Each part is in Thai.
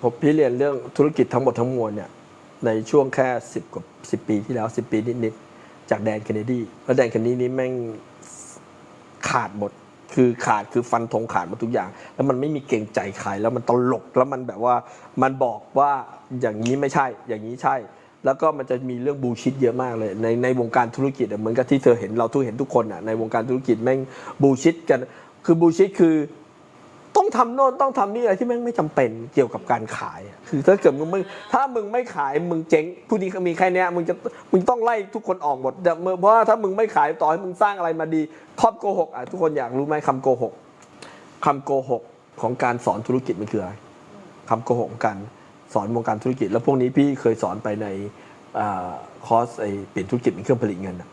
ผมพี่เรียนเรื่องธุรกิจทั้งหมดทั้งมวลเนี่ยในช่วงแค่สิบกว่าสิปีที่แล้วสิปีนิดๆจากแดนเคนเนดีแล้วแดนเคนเนดีนี้แม่งขาดหมดคือขาดคือฟันธงขาดหมดทุกอย่าง แล้วมันไม่มีเกรงใจใครแล้วมันตลกแล้วมันแบบว่ามันบอกว่าอย่างนี้ไม่ใช่อย่างนี้ใช่ แล้วก็มันจะมีเรื่องบูชิดเยอะมากเลย ในในวงการธุรกิจเหมือนกับที่เธอเห็นเราทุกเห็นทุกคนอะในวงการธุรกิจแม่งบูชิดกัน คือบูชิดคือ ต้องทำโน่นต้องทำนี่อะไรที่แม่งไม่จำเป็นเกี่ยวกับการขาย คือถ้าเกิดมึงถ้ามึงไม่ขายมึงเจ๊งผู้นี้มีแค่เนี้ยมึงจะมึงต้องไล่ทุกคนออกหมดเพราะว่าถ้ามึงไม่ขายต่อให้มึงสร้างอะไรมาดีครอบโกหกอะทุกคนอยากรู้ไหมคำโกหกคำโกหกของการสอนธุรกิจมันคืออะไรคำโกหกของการสอนวงการธุรกิจ แล้วพวกนี้พี่เคยสอนไปในอคอร์สไอเปลี่ยนธุรกิจเป็นเครื่องผลิตเงินนะนะ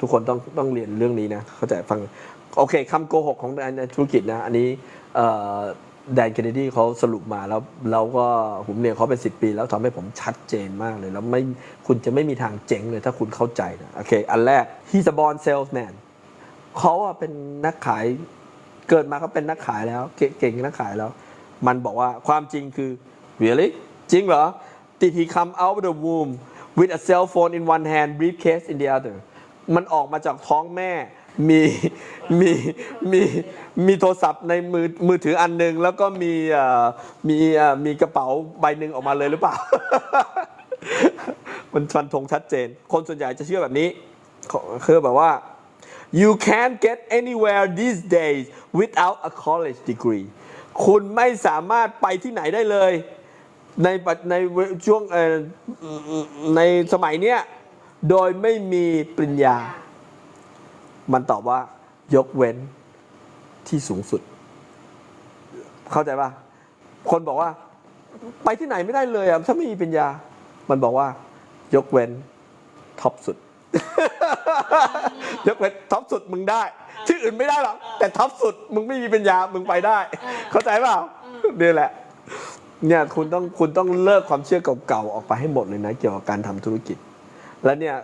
ทุกคนต้องต้องเรียนเรื่องนี้นะ เข้าใจฟัง โอเคคำโกหกของในธุรกิจนะ อันนี้แดนเคนเนดีเขาสรุปมาแล้วแล้วก็ผมเรียนเขาเป็น10ปี แล้วทำให้ผมชัดเจนมากเลย แล้วไม่คุณจะไม่มีทางเจ๊งเลยถ้าคุณเข้าใจนะ โอเค อันแรก he's a born salesman เขาเป็นนักขายเกิดมาก็เป็นนักขายแล้วเก่งนักขายแล้ว มันบอกว่าความจริงคือ really จริงเหรอ did he come out of the womb with a cell phone in one hand briefcase in the other มันออกมาจากท้องแม่ มีมีมีมีโทรศัพท์ในมือมือถืออันหนึ่งแล้วก็มีมีมีกระเป๋าใบหนึ่งออกมาเลยหรือเปล่า มันฟันธงชัดเจน คนส่วนใหญ่จะเชื่อแบบนี้คือแบบว่า you can't get anywhere these days without a college degree คุณไม่สามารถไปที่ไหนได้เลย ในในช่วงในสมัยเนี้ย โดยไม่มีปริญญา มันตอบว่ายกเว้นที่สูงสุด เข้าใจป่ะ คนบอกว่า ไปที่ไหนไม่ได้เลยอะถ้าไม่มีปริญญา มันบอกว่า ยกเว้นท็อปสุด ยกเว้นท็อปสุดมึงได้ ที่อื่นไม่ได้หรอกแต่ท็อปสุด มึงไม่มีปัญญามึงไปได้ เข้าใจเปล่านี่แหละเนี่ยคุณต้องคุณต้องเลิกความเชื่อเก่าๆออกไปให้หมดเลยนะ เกี่ยวกับการทำธุรกิจ แล้วเนี่ย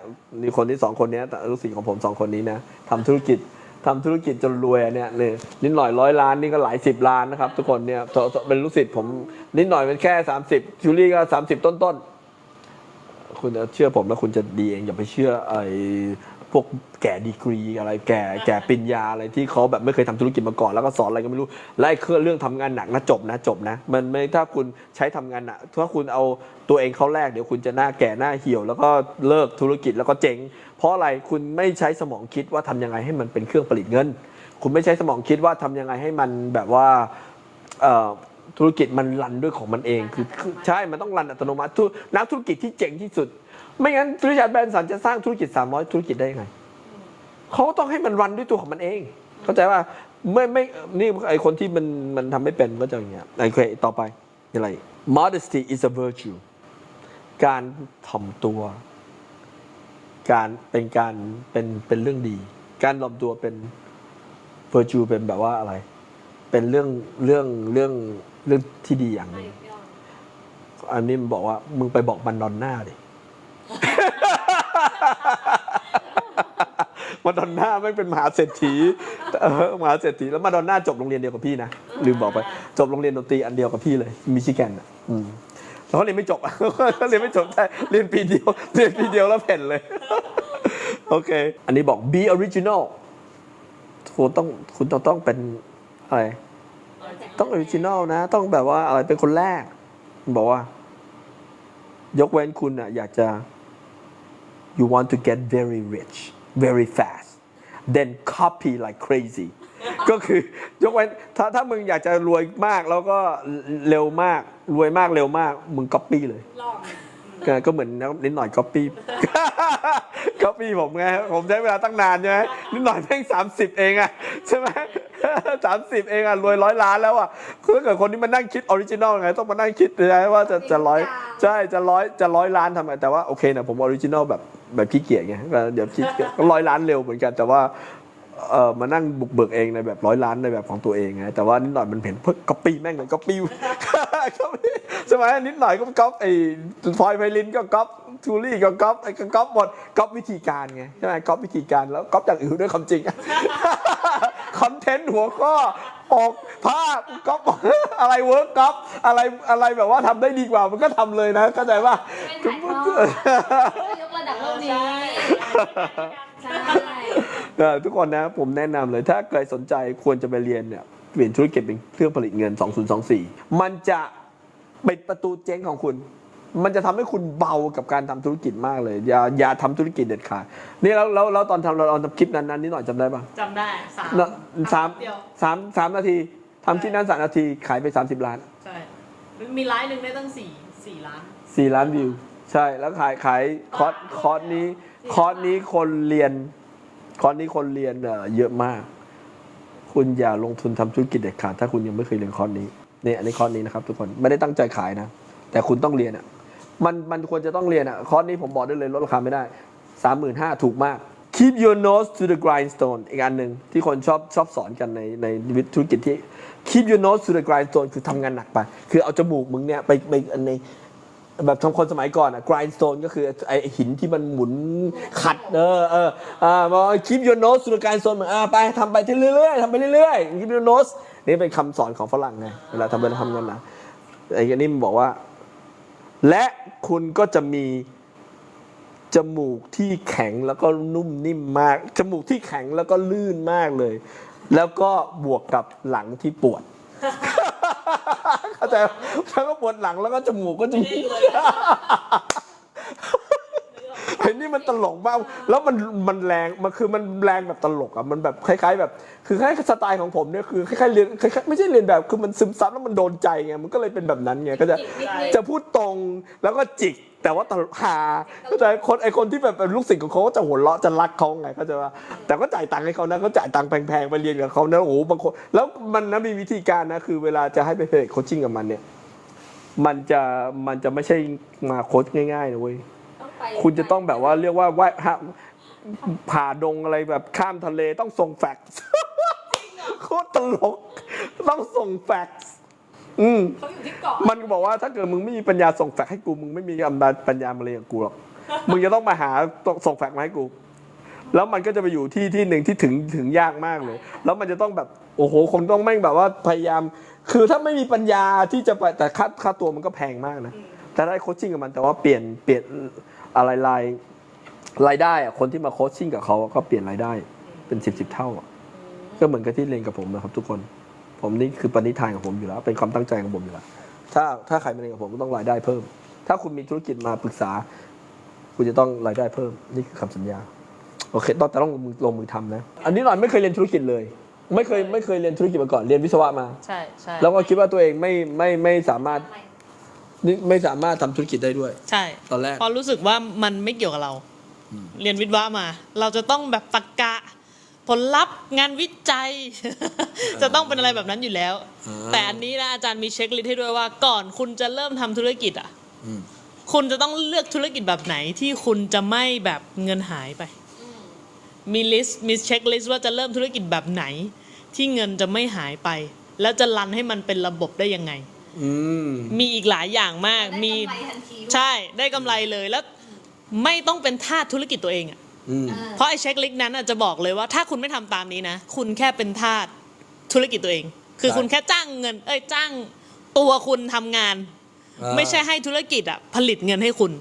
มีคนที่สองคนนี้ลูกศิษย์ของผมสองคนนี้นะทำธุรกิจทำธุรกิจจนรวยเนี่ยเนี่ยนิดหน่อยร้อยล้านนี่ก็หลายสิบล้านนะครับ ทุกคนเนี่ยเป็นลูกศิษย์ผมนิดหน่อยเป็นแค่สามสิบจูลี่ก็30ต้นต้นๆคุณเชื่อผมแล้วคุณจะดีเองอย่าไปเชื่อไอ้ พวกแก่ดีกรีอะไรแก่แก่ปริญญาอะไรที่เขาแบบไม่เคยทำธุรกิจมาก่อนแล้วก็สอนอะไรก็ไม่รู้และไอ้เครื่องเรื่องทำงานหนักนะจบนะจบนะ มันไม่ถ้าคุณใช้ทำงานหนักถ้าคุณเอาตัวเองเข้าแรกเดี๋ยวคุณจะหน้าแก่หน้าเหี่ยว แล้วก็เลิกธุรกิจแล้วก็เจ๊ง เพราะอะไรคุณไม่ใช้สมองคิดว่าทำยังไงให้มันเป็นเครื่องผลิตเงิน คุณไม่ใช้สมองคิดว่าทำยังไงให้มันแบบว่าธุรกิจมันรันด้วยของมันเองคือใช่มันต้องรันอัตโนมัติธุนักธุรกิจที่เจ๋งที่สุด ไม่งั้นริชาร์ดแบรนสันจะสร้างธุรกิจ 300 ธุรกิจได้ยังไงเขาต้องให้มันรันด้วยตัวของมันเอง เข้าใจว่าไม่ไม่นี่ไอคนที่มันมันทำไม่เป็นก็จะอย่างเงี้ยโอเคต่อไปอะไร modesty is a virtue การถ่อมตัว การเป็นการเป็นเป็นเรื่องดี การถ่อมตัวเป็น virtue เป็นแบบว่าอะไร เป็นเรื่องเรื่องเรื่องเรื่องที่ดีอย่างหนึงอันนี้มันบอกว่ามึงไปบอกมันดอนน่าดิ มาดอนน่าไม่งเป็นมหาเศรษฐีเออมหาเศรษฐีแล้วมาดอนน่าจบโรงเรียนเดียวกับพี่นะลืมบอกไปจบโรงเรียนดนตรีอันเดียวกับพี่เลยมิชิแกนอะอืมแต่เขาเรียนไม่จบเขาเรียนไม่จบใช่เรียนปีเดียวเรียนปีเดียวแล้วเพ่นเลยโอเค อันนี้บอก be original คุณต้องคุณต้องต้องเป็นอะไรต้องออริจินอลนะ ต้องแบบว่าอะไรเป็นคนแรก บอกว่า ยกเว้นคุณอะอยากจะ you want to get very rich very fast then copy like crazy ก็คือยกเว้นถ้าถ้ามึงอยากจะรวยมากแล้วก็เร็วมากรวยมากเร็วมาก มึง copy เลย ลองก็ก็เหมือนนิดหน่อย copy copy ผมไงผมใช้เวลาตั้งนานใช่ไหมนิดหน่อยแม่งสามสิบเองอะใช่ไหม สามสิบเองอะรวยร้อยล้านแล้วอะคือถ้าเกิดคนที่มานั่งคิดออริจินอลไงต้องมานั่งคิดเลยว่าจะจะร้อยใช่จะร้อยจะร้อยล้านทำไงแต่ว่าโอเคนะผมออริจินอลแบบแบบขี้เกียจไงก็เดี๋ยวคิดก็ร้อยล้านเร็วเหมือนกันแต่ว่าเออมานั่งบุกเบิกเองในแบบร้อยล้านในแบบของตัวเองไงแต่ว่านิดหน่อยมันเห็นเพิ่งก๊อปปี้แม่งเลยก๊อปปี้ใช่ไหมนิดหน่อยก็ก๊อปไอ้ฟอยไพลินก็ก๊อปทูรี่ก็ก๊อปไอ้ก็ก๊อปหมดก๊อปวิธีการไงใช่ไหมก๊อปวิธีการแล้วก๊อปอย่างอื่นด้วยความจริง คอนเทนต์หัวข้อออกภาพก๊อปอะไรเวิร์กก๊อปอะไรอะไรแบบว่าทำได้ดีกว่ามันก็ทำเลยนะเข้าใจป่ะ เป็นถ่ายทอดยกระดับโลกนี้ ใช่เออทุกคนนะผมแนะนำเลยถ้าเกิดสนใจควรจะไปเรียนเนี่ยเปลี่ยนธุรกิจเป็นเครื่องผลิตเงิน 2024 มันจะปิดประตูเจ๊งของคุณ มันจะทำให้คุณเบากับการทำธุรกิจมากเลย อย่าอย่าทำธุรกิจเด็ดขาดนี่แล้วแล้วแล้วตอนทำเราเราทำคลิปนั้นนั้นนิดหน่อยจำได้ปะจำได้สามนะสามเดียวสามสามนาทีทำที่นั้นสามนาทีขายไป 30 ล้านใช่มีไลฟ์หนึ่งได้ตั้งสี่สี่ล้าน4ล้านวิวใช่แล้วขายขายคอร์สคอร์สนี้คอร์สนี้คนเรียนคอร์สนี้คนเรียนเอ่อเยอะมาก คุณอย่าลงทุนทำธุรกิจเด็ดขาดถ้าคุณยังไม่เคยเรียนคอร์สนี้นี่อันนี้คอร์สนี้นะครับทุกคนไม่ได้ตั้งใจขายนะ แต่คุณต้องเรียนอะ มันมันควรจะต้องเรียนอะ คอร์สนี้ผมบอกได้เลยลดราคาไม่ได้สามหมื่นห้าถูกมาก keep your nose to the grindstone อีกอันหนึ่งที่คนชอบชอบสอนกันในในธุรกิจที่ keep your nose to the grindstone คือทำงานหนักไป คือเอาจมูกมึงเนี่ยไปไปในแบบทำคนสมัยก่อนอะ grindstone ก็คือไอหินที่มันหมุนขัด เออเอออ่าบอก keep your nose to the grindstone เหมือนอ่าไปทำไปเรื่อยๆทำไปเรื่อยๆ keep your nose นี่เป็นคำสอนของฝรั่งไงเวลาทำเวลาทำงานนะไอ้อันนี้มันบอกว่า และคุณก็จะมีจมูกที่แข็งแล้วก็นุ่มนิ่มมาก จมูกที่แข็งแล้วก็ลื่นมากเลย แล้วก็บวกกับหลังที่ปวดเข้าใจปะแล้วก็ปวดหลังแล้วก็จมูกก็จะมี นนี่มันตลกมากแล้วมันมันแรงมันคือมันแรงแบบตลกอะมันแบบคล้ายๆแบบ คือคล้ายๆสไตล์ของผมเนี่ยคือคล้ายๆเรียนคล้ายๆไม่ใช่เรียนแบบคือมันซึมซับแล้วมันโดนใจไงมันก็เลยเป็นแบบนั้นไงก็จะจะพูดตรงแล้วก็จิกแต่ว่าตลกฮาเข้าใจคนไอคนที่แบบเป็นลูกศิษย์ของเขาก็จะหัวเราะจะรักเขาไงเข้าใจว่าแต่ก็จ่ายตังค์ให้เขานะเขาจ่ายตังค์แพงๆไปเรียนกับเขานะโอ้โหบางคนแล้วมันนะมีวิธีการนะคือเวลาจะให้ไปเพจโคชชิ่งกับมันเนี่ยมันจะมันจะไม่ใช่มาโค้ชง่ายๆนะเว้ยต้องไป คุณจะต้องแบบว่าเรียกว่าว่ายฮะผ่าดงอะไรแบบข้ามทะเลต้องส่งแฟกซ์โคตรตลก ต้องส่งแฟกซ์อืมเขาอยู่ที่เกาะมันก็บอกว่าถ้าเกิดมึงไม่มีปัญญาส่งแฟกซ์ให้กูมึงไม่มีอำนาจปัญญามาเรียนกับกูหรอกมึงจะต้องมาหาส่งแฟกซ์มาให้กู แล้วมันก็จะไปอยู่ที่ที่หนึ่งที่ถึงถึงยากมากเลย แล้วมันจะต้องแบบโอ้โหคงต้องแม่งแบบว่าพยายาม คือถ้าไม่มีปัญญาที่จะไปแต่ค่าค่าตัวมันก็แพงมากนะแต่ได้โคชชิ่งกับมันแต่ว่าเปลี่ยนเปลี่ยน อะไรรายรายได้อะคนที่มาโคชชิ่งกับเขาก็เปลี่ยนรายได้เป็นสิบสิบเท่าอะก็เหมือนกับที่เรียนกับผมนะครับ ทุกคน ผมนี่คือปณิธานของผมอยู่แล้ว เป็นความตั้งใจของผมอยู่แล้ว ถ้าถ้าใครมาเรียนกับผมก็ต้องรายได้เพิ่ม ถ้าคุณมีธุรกิจมาปรึกษา คุณจะต้องรายได้เพิ่ม นี่คือคำสัญญา โอเคต้องแต่ต้องลงมือลงมือทำนะ อันนี้หน่อยไม่เคยเรียนธุรกิจเลย ไม่เคยไม่เคยเรียนธุรกิจมาก่อน เรียนวิศวะมา ใช่ใช่แล้วก็คิดว่าตัวเองไม่ไม่ไม่สามารถ นี่ไม่สามารถทำธุรกิจได้ด้วย ใช่ตอนแรก พอรู้สึกว่ามันไม่เกี่ยวกับเรา เรียนวิทย์วะมา เราจะต้องแบบตรรกะ ผลลัพธ์งานวิจัย จะต้องเป็นอะไรแบบนั้นอยู่แล้ว อ่า แต่อันนี้นะอาจารย์มีเช็คลิสต์ให้ด้วยว่าก่อนคุณจะเริ่มทำธุรกิจอะ อืมคุณจะต้องเลือกธุรกิจแบบไหนที่คุณจะไม่แบบเงินหายไป มีลิสต์มีเช็คลิสต์ว่าจะเริ่มธุรกิจแบบไหน ที่เงินจะไม่หายไป แล้วจะรันให้มันเป็นระบบได้ยังไง อืม มีอีกหลายอย่างมากมีได้กำไรทันทีใช่ได้กำไรเลยแล้วไม่ต้องเป็นทาสธุรกิจตัวเองอะ อืมเออเพราะไอ้เช็คลิสต์นั้นอะจะบอกเลยว่าถ้าคุณไม่ทำตามนี้นะ คุณแค่เป็นทาสธุรกิจตัวเอง คือใช่ คุณแค่จ้างเงิน เอ้ยจ้างตัวคุณทำงานไม่ใช่ให้ธุรกิจอะผลิตเงินให้คุณ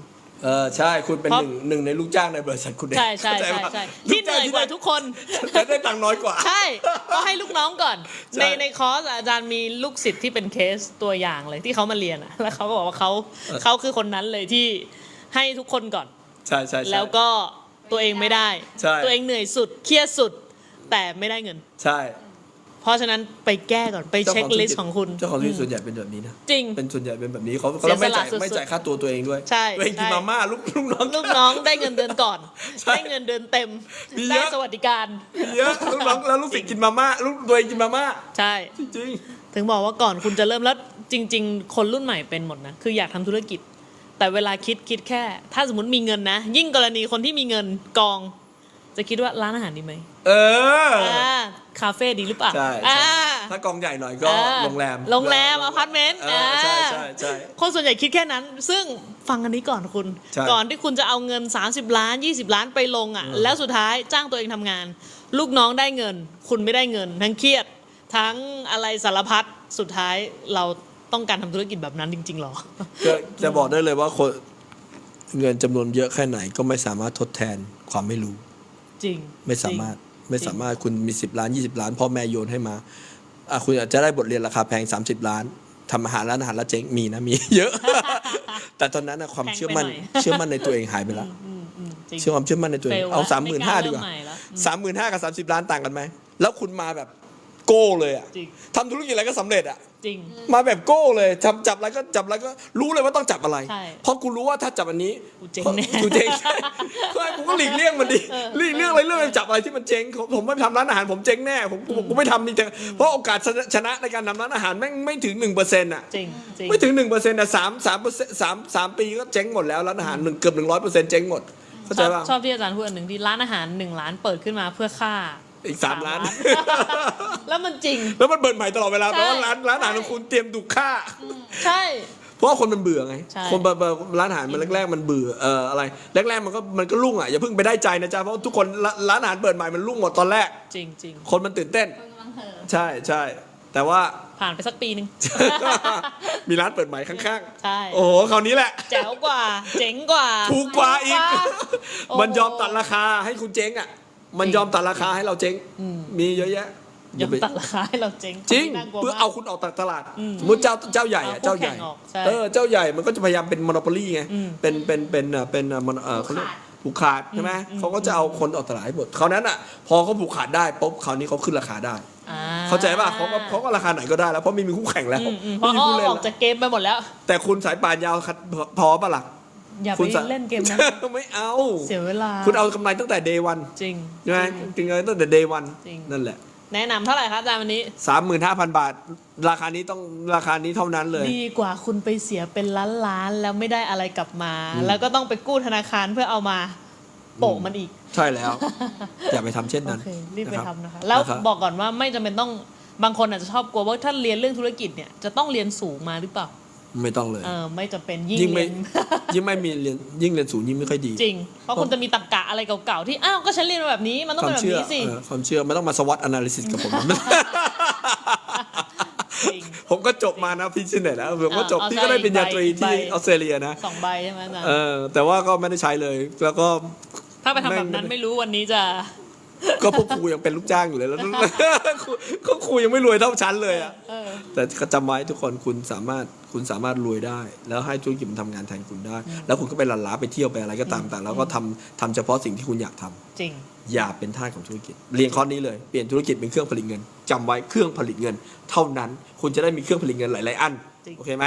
เออใช่คุณเป็นเพราะหนึ่งหนึ่งในลูกจ้างในบริษัทคุณเองใช่ใช่เข้าจใช่ปะใช่ลูที่เหจ้นื่อยกว่าได้ทุกคนแต่ได้ตังค์น้อยกว่า ใช่ก็ให้ลูกน้องก่อนใช่ในในคอร์สอาจารย์มีลูกศิษย์ที่เป็นเคสตัวอย่างเลยที่เขามาเรียนอะแล้วเขาก็บอกว่าเขาเขาคือคนนั้นเลยที่ให้ทุกคนก่อน ใช่ใช่ใช่แล้วก็ตัวเองไม่ได้ใช่ตัวเองเหนื่อยสุดเครียดสุด แต่ไม่ได้เงิน ใช่ เพราะฉะนั้นไปแก้ก่อนไปเช็คลิสต์ของคุณ เจ้าของธุรกิจส่วนใหญ่เป็นแบบนี้นะ จริง เป็นส่วนใหญ่เป็นแบบนี้เขาเสียแล้วไม่จ่ายสละสุดๆไม่จ่ายค่าตัวตัวเองด้วยใช่ตัวเองกินใช่มาม่าลูกลูกน้องลูกน้องได้เงินเดือนก่อนใช่ได้เงินเดือนเต็มมีเยอะได้สวัสดิการเยอะลูกน้องแล้วลูกศิษย์กินมาม่าลูกตัวเองกินมาม่าใช่จริงถึงบอกว่าก่อนคุณจะเริ่มแล้วจริง ๆ คนรุ่นใหม่เป็นหมดนะคืออยากทำธุรกิจ แต่เวลาคิดคิดแค่ ถ้าสมมติมีเงินนะ ยิ่งกรณีคนที่มีเงินกอง จะคิดว่าร้านอาหารดีไหมๆเอออ่าคาเฟ่ดีหรือเปล่าใช่อ่าใช่ถ้ากองใหญ่หน่อยก็อ่าโรงแรมโรงแรมอพาร์ตเมนต์เออใช่ใช่ใช่ คนส่วนใหญ่คิดแค่นั้น ซึ่งฟังอันนี้ก่อนคุณ ใช่ก่อนที่คุณจะเอาเงิน 30 ล้าน 20 ล้านไปลงอะ แล้วสุดท้ายจ้างตัวเองทำงาน ลูกน้องได้เงิน คุณไม่ได้เงิน ทั้งเครียด ทั้งอะไรสารพัดสุดท้ายเราต้องการทำธุรกิจแบบนั้นจริงๆหรอ ก็จะบอกได้เลยว่าคนเงินจำนวนเยอะแค่ไหนก็ไม่สามารถทดแทนความไม่รู้ จริงไม่สามารถไม่สามารถคุณมี 10 ล้าน 20 ล้านพ่อแม่โยนให้มาอะคุณอาจจะได้บทเรียนราคาแพง 30 ล้านทำอาหารร้านอาหารแล้วเจ๊งมีนะมี เยอะ แต่ตอนนั้นนะความแพงไปเชื่อมั่นหน่อยเชื่อมั่นในตัวเองหายไปแล้วอืมอืมจริงเชื่อความเชื่อมั่นในตัวเอง fail เอาละสามหมื่นห้าไม่กล้าดีกว่าเริ่มใหม่ละสามหมื่นห้ากับสามสิบล้านต่างกันไหมแล้วคุณมาแบบโก้เลยอะจริงทำธุรกิจอะไรก็สำเร็จอะ จริง มาแบบโก้เลยจับจับอะไรก็จับอะไรก็รู้เลยว่าต้องจับอะไร ใช่เพราะกูรู้ว่าถ้าจับอันนี้กูเจ๊งแน่กูเจ๊งก็กูก็หลีกเลี่ยงมันดิหลีกเลี่ยงอะไรเรื่องไปจับอะไรที่มันเจ๊งผมผมไม่ทำร้านอาหารผมเจ๊งแน่ผมผมกูไม่ทำนี่แต่เพราะโอกาสชนะชนะในการทำร้านอาหารแม่งไม่ถึงหนึ่งเปอร์เซ็นต์อะ จริงจริง ไม่ถึงหนึ่งเปอร์เซ็นต์อะสามสามเปอร์เซ็นต์สามสามปีก็เจ๊งหมดแล้วร้านอาหารหนึ่งเกือบหนึ่งร้อยเปอร์เซ็นต์เจ๊งหมดเข้าชใจอบป่ะ ชอบที่อาจารย์พูดอันหนึ่งที่ร้านอาหารหนึ่งร้านเปิดขึ้นมาเพื่อฆ่า อีกสามล้าน แล้วมันจริง แล้วมันเบิร์นใหม่ตลอดเวลาใช่เพราะว่าร้านร้านอาหารของคุณเตรียมถูกฆ่า ใช่ เพราะว่าคนมันเบื่อไงใช่คนเบื่อร้านอาหารมันแรกๆมันเบื่อเอ่ออะไร แรกๆมันก็มันก็รุ่งอะอย่าเพิ่งไปได้ใจนะจ๊ะเพราะทุกคนร้านร้านอาหารเปิดใหม่มันรุ่งหมดตอนแรก จริงจริงคนมันตื่นเต้นคนกำลังเห่อใช่ใช่แต่ว่าผ่านไปสักปีหนึ่งมีร้านเปิดใหม่ข้างใช่ๆโอ้โหคราวนี้แหละ แจ๋วกว่า เจ๋งกว่า ถูกกว่าอีกโอ้โหมันยอมตัดราคาให้คุณเจ๊งอะ มันยอมตัดราคาให้เราเจ๊งอืมมีเยอะแยะยอมตัดราคาให้เราเจ๊งจริงน่ากลัวเพื่อมกเอาคุณออกจากตลาดอืมสมมติเจ้าเจ้าใหญ่อะเอาคู่เจ้าใหญ่แข่งออกใช่เออเจ้าใหญ่มันก็จะพยายามเป็นมอน o ป o ลี่ไงอืมเป็นเป็นเป็นเอ่อเป็นเอ่อ mono- เอ่อเขาเรียกผูกขาดใช่ไหมอืมเขาก็จะเอาคนออกตลาดให้หมดคราวนั้นอะ พอเขาผูกขาดได้ปุ๊บคราวนี้เขาขึ้นราคาได้อ่เข้าใจป่ะเขาก็เขาก็ราคาไหนก็ได้แล้วเพราะไม่มีคู่แข่งแล้วอืมอืมเพราะไม่มีอ้อคู่มเล่นออกแล้วจากเกมไปหมดแล้ว แต่คุณสายป่านยาวคัดพอปะล่ะ อย่าไปคุณสะ เล่นเกมนั้น ไม่เอา เสียเวลา คุณเอากำไรตั้งแต่ day one จริงใช่ไหมจริง จริงๆตั้งแต่ day one จริง นั่นแหละแนะนำเท่าไหร่ครับอาจารย์วันนี้ สามหมื่นห้าพันบาท ราคานี้ต้องราคานี้เท่านั้นเลย ดีกว่าคุณไปเสียเป็นล้านล้านๆแล้วไม่ได้อะไรกลับมาอืมแล้วก็ต้องไปกู้ธนาคารเพื่อเอามาโปะมันอีก ใช่แล้ว อย่าไปทำเช่นโอนั้นเครีบไปนะคทำรับนะคะ แล้วนะครับบอกก่อนว่าไม่จำเป็นต้องบางคนอาจจะชอบกลัวว่าถ้าเรียนเรื่องธุรกิจเนี่ยจะต้องเรียนสูงมาหรือเปล่า ไม่ต้องเลย เออไม่จำเป็นยิ่งยิ่งไม่ เรียน ยิ่งไม่มีเรียนยิ่งเรียนสูงยิ่งไม่ค่อยดี จริง เพราะคุณจะมีตรรกะอะไรเก่าๆ ที่ อ้าว ก็ฉันเรียนมาแบบนี้ มันต้องควาเป็มนแบบเชื่อนี้สิ เออความเชื่อไม่ต้องมาสวัสด analysis กับผม จริง ผมก็จบมานะพี่ชินไหนแล้วผมก็จบเอาพี่ก็ได้ใช่ปริญญาตรีใบที่ออสเตรเลียนะสองใบใช่ไหมอาจารย์เออแต่ว่าก็ไม่ได้ใช้เลยแล้วก็ ถ้าไปทำแบบนั้นไม่ไม่รู้วันนี้จะ ก็พวกครูยังเป็นลูกจ้างอยู่เลยแล้วครูก็ครูยังไม่รวยเท่าฉันเลยอะเออ แต่ก็จำไว้ทุกคนคุณสามารถคุณสามารถรวยได้ แล้วให้ธุรกิจมันทำงานแทนคุณได้ แล้วคุณก็ไปหลั่นล้าไปเที่ยวไปอะไรก็ตามแต่แล้วก็ทำทำเฉพาะสิ่งที่คุณอยากทำจริง อย่าเป็นทาสของธุรกิจ เรียนคอร์สนี้เลยเปลี่ยนธุรกิจเป็นเครื่องผลิตเงินจำไว้เครื่องผลิตเงิน เท่านั้นคุณจะได้มีเครื่องผลิตเงินหลาย ๆ อันจริง โอเคไหม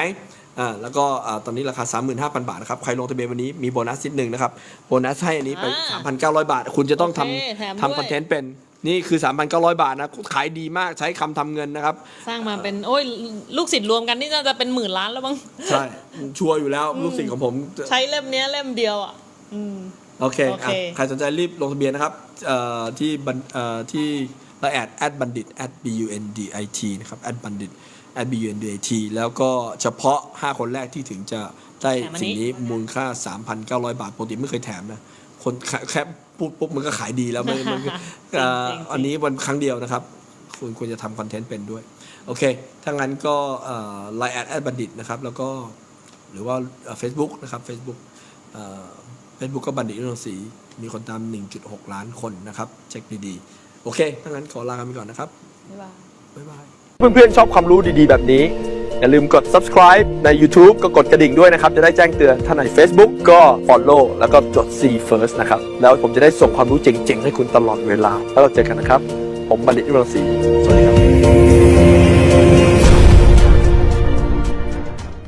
อ่าแล้วก็อ่าตอนนี้ราคา 35,000 บาทนะครับใครลงทะเบียนวันนี้มีโบนัสนิดหนึ่งนะครับโบนัสให้อันนี้ไป3,900 บาท คุณจะต้องทโอเคแถมำด้วยทำคอนเทนต์เป็นนี่คือ 3,900 บาทนะขายดีมากใช้คำทำเงินนะครับ สร้างมาเป็นโอ้ยลูกศิษย์รวมกันนี่น่าจะเป็นหมื่นล้านแล้วมั้งใช่ชัวร์อยู่แล้วลูกศิษย์ของผมใช้เล่มเนี้ยเล่มเดียวอะอืม โอเคโอเค อะใครสนใจรีบลงทะเบียนนะครับเอ่อที่บันเอ่อที่ไลน์แอดแอดบัณฑิต at b u n d i t นะครับแอดบัณฑิต at b u n d i t แล้วก็เฉพาะ 5 คนแรกที่ถึงจะได้สิ่งนี้มูลค่า 3,900 บาทปกติไม่เคยแถมนะ คนแค่แค่พูดปุ๊บมันก็ขายดีแล้วมันมันเอ่อจริงๆอันนี้วันครั้งเดียวนะครับ คุณควรจะทำคอนเทนต์เป็นด้วย โอเค ถ้างั้นก็ไลน์แอดแอดบัณฑิตนะครับ แล้วก็หรือว่าเฟซบุ๊กนะครับ Facebook เฟซบุ๊กก็บัณฑิตเรื่องสีมีคนตาม 1.6 ล้านคนนะครับ เช็คดีๆ โอเค ถ้างั้นขอลากันไปก่อนนะครับ บ๊ายบาย บ๊ายบาย เพื่อนๆชอบความรู้ดีๆ แบบนี้ อย่าลืมกด subscribe ใน YouTube ก็กดกระดิ่งด้วยนะครับ จะได้แจ้งเตือนถ้าใน Facebook ก็ follow แล้วก็จด see first นะครับ แล้วผมจะได้ส่งความรู้เจ๋งๆ ให้คุณตลอดเวลา แล้วเราเจอกันนะครับ ผมบัณฑิตรังศรีสวัสดีครับ